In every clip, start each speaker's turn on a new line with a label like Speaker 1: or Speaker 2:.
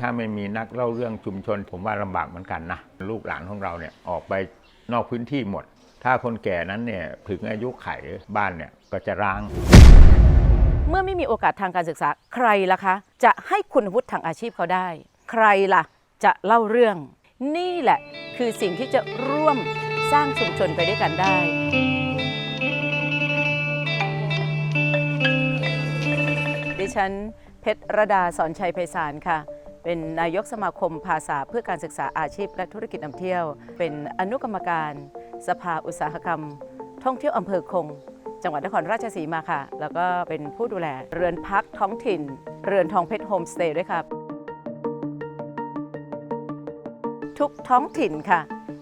Speaker 1: ถ้าไม่มีนักเล่าเรื่องชุมชน ผมว่าลำบากเหมือนกันนะลูกหลานของเราเนี่ยออกไปนอกพื้นที่หมด ถ้าคนแก่นั้นเนี่ยถึงอายุไขบ้านเนี่ยก็จะร้าง
Speaker 2: เมื่อไม่มีโอกาสทางการศึกษาใครล่ะคะ จะให้คุณวุฒิทางอาชีพเขาได้ ใครล่ะ จะเล่าเรื่อง นี่แหละคือสิ่งที่จะร่วมสร้างชุมชนไปด้วยกันได้ดิฉันเพชรระดาสอนชัยไพศาลค่ะ เป็นนายกสมาคมภาษาเพื่อการศึกษาอาชีพ และธุรกิจนำเที่ยว เป็นอนุกรรมการ สภาอุตสาหกรรม ท่องเที่ยวอำเภอคง จังหวัดนครราชสีมาค่ะ แล้วก็เป็นผู้ดูแลเรือนพักท้องถิ่น เรือนทองเพชรโฮมสเตย์ด้วยครับ ทุกท้องถิ่นค่ะ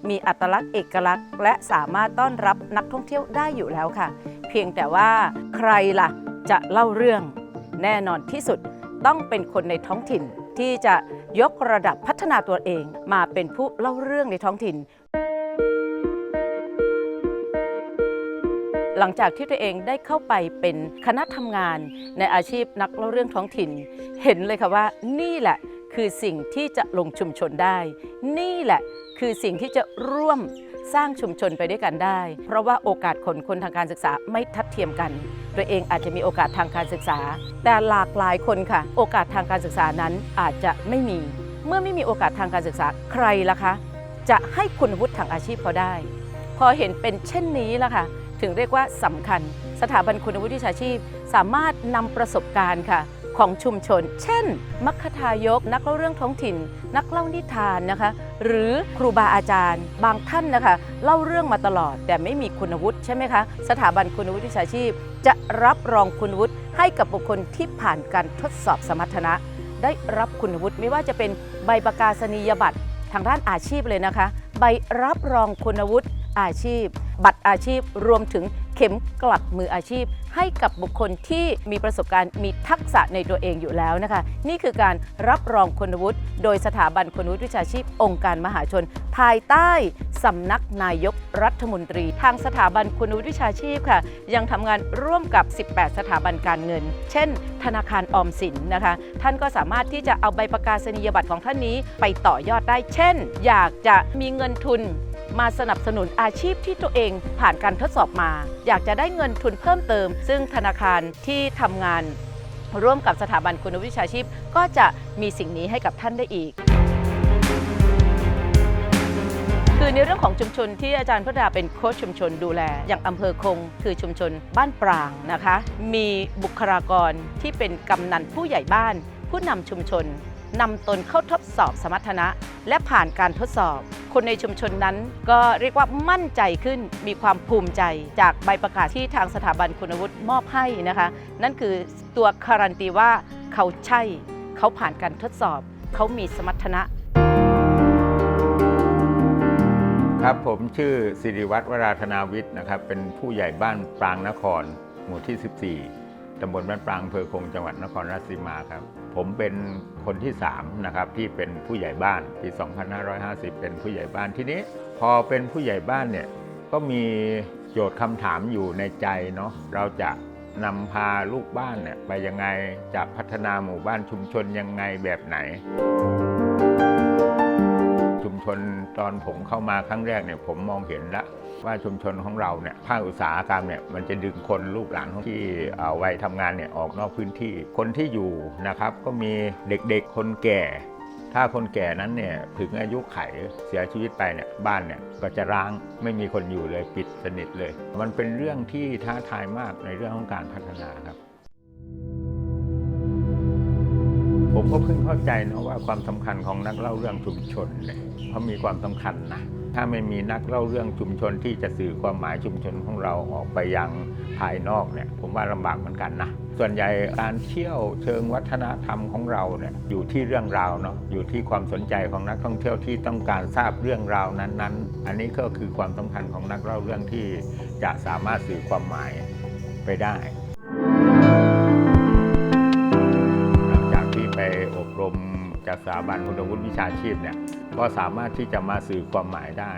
Speaker 2: มีอัตลักษณ์เอกลักษณ์ และสามารถต้อนรับนักท่องเที่ยวได้อยู่แล้วค่ะ เพียงแต่ว่าใครล่ะจะเล่าเรื่องแน่นอนที่สุด ต้องเป็นคนในท้องถิ่นที่จะยกระดับพัฒนาตัวเองมาเป็นผู้เล่าเรื่องในท้องถิ่น หลังจากที่ตัวเองได้เข้าไปเป็นคณะทำงานในอาชีพนักเล่าเรื่องท้องถิ่น เห็นเลยค่ะว่านี่แหละคือสิ่งที่จะลงชุมชนได้ นี่แหละคือสิ่งที่จะร่วม สร้างชุมชนไปด้วยกันได้ เพราะว่าโอกาสคนคนทางการศึกษาไม่ทัดเทียมกัน ตัวเองอาจจะมีโอกาสทางการศึกษา แต่หลากหลายคนค่ะ โอกาสทางการศึกษานั้นอาจจะไม่มี เมื่อไม่มีโอกาสทางการศึกษาใครล่ะคะ จะให้คุณวุฒิทางอาชีพเขาได้ พอเห็นเป็นเช่นนี้ล่ะค่ะ ถึงเรียกว่าสำคัญ สถาบันคุณวุฒิชาชีพ สามารถนำประสบการณ์ค่ะของชุมชน เช่น มัคคทายก นักเล่าเรื่องท้องถิ่น นักเล่านิทานนะคะ หรือครูบาอาจารย์ บางท่านนะคะ เล่าเรื่องมาตลอด แต่ไม่มีคุณวุฒิใช่ไหมคะ สถาบันคุณวุฒิวิชาชีพ จะรับรองคุณวุฒิให้กับบุคคลที่ผ่านการทดสอบสมรรถนะ ได้รับคุณวุฒิไม่ว่าจะเป็นใบประกาศนียบัตรทางด้านอาชีพเลยนะคะ ใบรับรองคุณวุฒิ อาชีพ บัตรอาชีพรวมถึงเข็มกลัดมืออาชีพ ให้กับบุคคลที่มีประสบการณ์มีทักษะในตัวเองอยู่แล้วนะคะ นี่คือการรับรองคุณวุฒิโดยสถาบันคุณวุฒิวิชาชีพ องค์การมหาชน ภายใต้สำนักนายกรัฐมนตรี ทางสถาบันคุณวุฒิวิชาชีพค่ะ ยังทำงานร่วมกับ 18 สถาบันการเงิน เช่น ธนาคารออมสินนะคะ ท่านก็สามารถที่จะเอาใบประกาศนียบัตรของท่านนี้ไปต่อยอดได้ เช่น อยากจะมีเงินทุน มาสนับสนุนอาชีพที่ตัวเองผ่านการทดสอบมา อยากจะได้เงินทุนเพิ่มเติม ซึ่งธนาคารที่ทำงาน ร่วมกับสถาบันคุณวิชาชีพ ก็จะมีสิ่งนี้ให้กับท่านได้อีก คือในเรื่องของชุมชนที่อาจารย์พระดาเป็นโค้ชชุมชนดูแล อย่างอำเภอคง คือชุมชนบ้านปรางนะคะ มีบุคลากรที่เป็นกำนันผู้ใหญ่บ้าน ผู้นำชุมชนนำตนเข้าทดสอบสมรรถนะ และผ่านการทดสอบ คนในชุมชนนั้น ก็เรียกว่ามั่นใจขึ้นมีความภูมิใจจากใบประกาศที่ทางสถาบันคุณวุฒิมอบให้นะคะ นั่นคือตัวการันตีว่าเขาใช่ เขาผ่านการทดสอบ เขามีสมรรถนะ
Speaker 1: ครับผมชื่อสิริวัตรวราธนาวิทย์นะครับเป็นผู้ใหญ่บ้านปรางนคร หมู่ที่ 14 ตำบลบ้านปรางอำเภอคงจังหวัดนครราชสีมาครับ ผมเป็นคนที่3นะครับที่เป็นผู้ใหญ่บ้านปี 2550 เป็นผู้ใหญ่บ้านที่นี้ พอเป็นผู้ใหญ่บ้านเนี่ยก็มีโจทย์คำถามอยู่ในใจเนาะเราจะนำพาลูกบ้านเนี่ยไปยังไงจะพัฒนาหมู่บ้านชุมชนยังไงแบบไหน ชนตอนผมเข้ามาครั้งแรกเนี่ยผมมองเห็นแล้วว่าชุมชนของเราเนี่ยภาคอุตสาหกรรมเนี่ยมันจะดึงคนลูกหลานของที่เอ่อวัยทำงานเนี่ยออกนอกพื้นที่คนที่อยู่นะครับก็มีเด็กๆคนแก่ ถ้าคนแก่นั้นเนี่ยถึงอายุไขเสียชีวิตไปเนี่ยบ้านเนี่ยก็จะร้างไม่มีคนอยู่เลยปิดสนิทเลย มันเป็นเรื่องที่ท้าทายมากในเรื่องของการพัฒนาครับ ผมก็เพิ่งเข้าใจนะว่าความสำคัญของนักเล่าเรื่องชุมชนเนี่ยเขามีความสำคัญนะถ้าไม่มีนักเล่าเรื่องชุมชนที่จะสื่อความหมายชุมชนของเราออกไปยังภายนอกเนี่ย ผมว่าลำบากเหมือนกันนะส่วนใหญ่การเที่ยวเชิงวัฒนธรรมของเราเนี่ยอยู่ที่เรื่องราวเนาะอยู่ที่ความสนใจของนักท่องเที่ยวที่ต้องการทราบเรื่องราวนั้นๆ อันนี้ก็คือความสำคัญของนักเล่าเรื่องที่จะสามารถสื่อความหมายไปได้ รมจากสถาบันคุณวุฒิวิชาชีพเนี่ยก็สามารถที่จะมาสื่อความหมายได้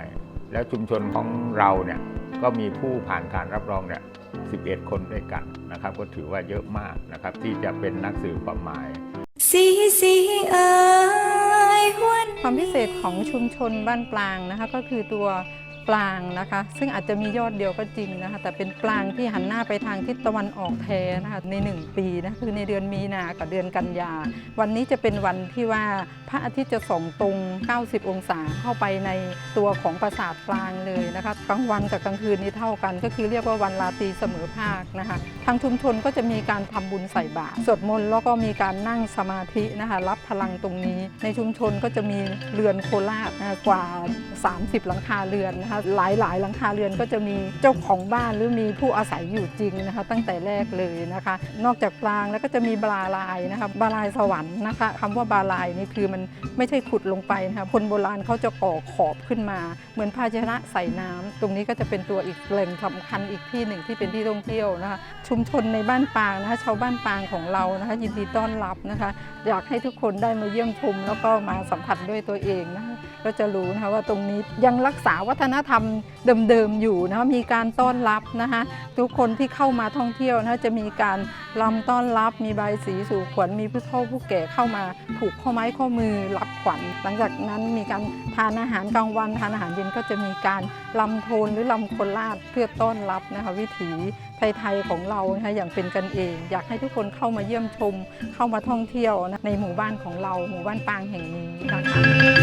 Speaker 1: แล้วชุมชนของเราเนี่ยก็มีผู้ผ่านการรับรองเนี่ย11 คนด้วยกันนะครับ ก็ถือว่าเยอะมากนะครับ ที่จะเป็นนักสื่อความหมาย
Speaker 3: สีสีเอ่ยหวน
Speaker 4: ความพิเศษของชุมชนบ้านปลางนะคะก็คือตัว ปลางนะคะ ซึ่งอาจจะมียอดเดียวก็จริงนะคะ แต่เป็นปลางที่หันหน้าไปทางทิศตะวันออกแท้นะคะใน 1 ปีนะคือในเดือนมีนากับเดือนกันยา วันนี้จะเป็นวันที่ว่าพระอาทิตย์จะส่องตรง 90 องศาเข้าไปในตัวของปราสาทปลางเลยนะคะกลางวันกับกลางคืนนี้เท่ากัน ก็คือเรียกว่าวันราตรีเสมอภาคนะคะทางชุมชนก็จะมีการทำบุญใส่บาตรสวดมนต์แล้วก็มีการนั่งสมาธินะคะรับพลังตรงนี้ ในชุมชนก็จะมีเรือนโคราชกว่า 30 หลังคาเรือนนะคะหลายหลายๆ หลังคาเรือนก็จะมีเจ้าของบ้านหรือมีผู้อาศัยอยู่จริงนะคะ ตั้งแต่แรกเลยนะคะ นอกจากปรางแล้วก็จะมีบาลายนะคะบาลายสวรรค์นะคะคำว่าบาลายนี่คือมันไม่ใช่ขุดลงไปนะคะคนโบราณเขาจะก่อขอบขึ้นมา เหมือนภาชนะใส่น้ำตรงนี้ก็จะเป็นตัวอีกแหล่งสำคัญอีกที่หนึ่งที่เป็นที่ท่องเที่ยวนะคะชุมชนในบ้านปางนะคะชาวบ้านปางของเรานะคะยินดีต้อนรับนะคะ อยากให้ทุกคนได้มาเยี่ยมชมแล้วก็มาสัมผัสด้วยตัวเองนะคะ ก็จะรู้นะคะว่าตรงนี้ยังรักษาวัฒนธรรมเดิมๆอยู่นะคะมีการต้อนรับนะคะทุกคนที่เข้ามาท่องเที่ยวนะคะจะมีการรำต้อนรับ มีใบสีสู่ขวัญมีผู้เฒ่าผู้แก่เข้ามาผูกข้อไม้ข้อมือรับขวัญ หลังจากนั้นมีการทานอาหารกลางวันทานอาหารเย็นก็จะมีการลำโทนหรือลำโคราชเพื่อต้อนรับนะคะวิถีไทยๆของเรานะคะอย่างเป็นกันเอง อยากให้ทุกคนเข้ามาเยี่ยมชม เข้ามาท่องเที่ยวนะในหมู่บ้านของเรา หมู่บ้านปางแห่งนี้นะคะ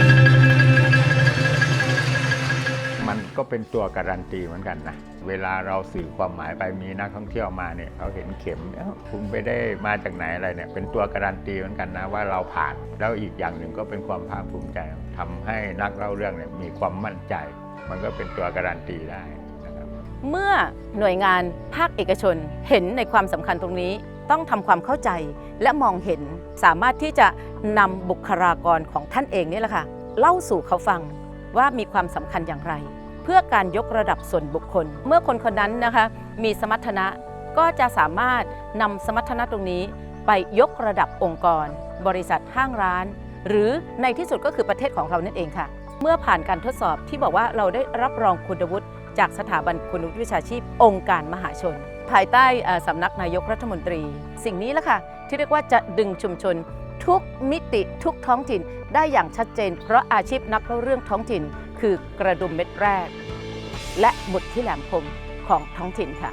Speaker 1: มันก็เป็นตัวการันตีเหมือนกันนะ เวลาเราสื่อความหมายไปมีนักท่องเที่ยวมาเนี่ยเขาเห็นเข็มเอ้าคุณไปได้มาจากไหนอะไรเนี่ย เป็นตัวการันตีเหมือนกันนะว่าเราผ่าน แล้วอีกอย่างหนึ่งก็เป็นความภาคภูมิใจทำให้นักเล่าเรื่องเนี่ยมีความมั่นใจ มันก็เป็นตัวการันตีได้นะครับ
Speaker 2: เมื่อหน่วยงานภาคเอกชนเห็นในความสำคัญตรงนี้ต้องทำความเข้าใจและมองเห็นสามารถที่จะนำบุคลากรของท่านเองนี่แหละค่ะเล่าสู่เขาฟังว่ามีความสำคัญอย่างไร พื่อการยกระดับส่วนบุคคล เมื่อคนคนนั้นนะคะมีสมรรถนะก็จะสามารถนำสมรรถนะตรงนี้ ไปยกระดับองค์กร บริษัทห้างร้าน หรือในที่สุดก็คือประเทศของเรานั่นเองค่ะ เมื่อผ่านการทดสอบที่บอกว่าเราได้รับรองคุณวุฒิจากสถาบันคุณวุฒิวิชาชีพ องค์การมหาชน ภายใต้สำนักนายกรัฐมนตรี สิ่งนี้แหละค่ะ ที่เรียกว่าจะดึงชุมชนทุกมิติทุกท้องถิ่นได้อย่างชัดเจน เพราะอาชีพนักเล่าเรื่องท้องถิ่น คือกระดุมเม็ดแรก และบุตรที่แหลมคมของท้องถิ่นค่ะ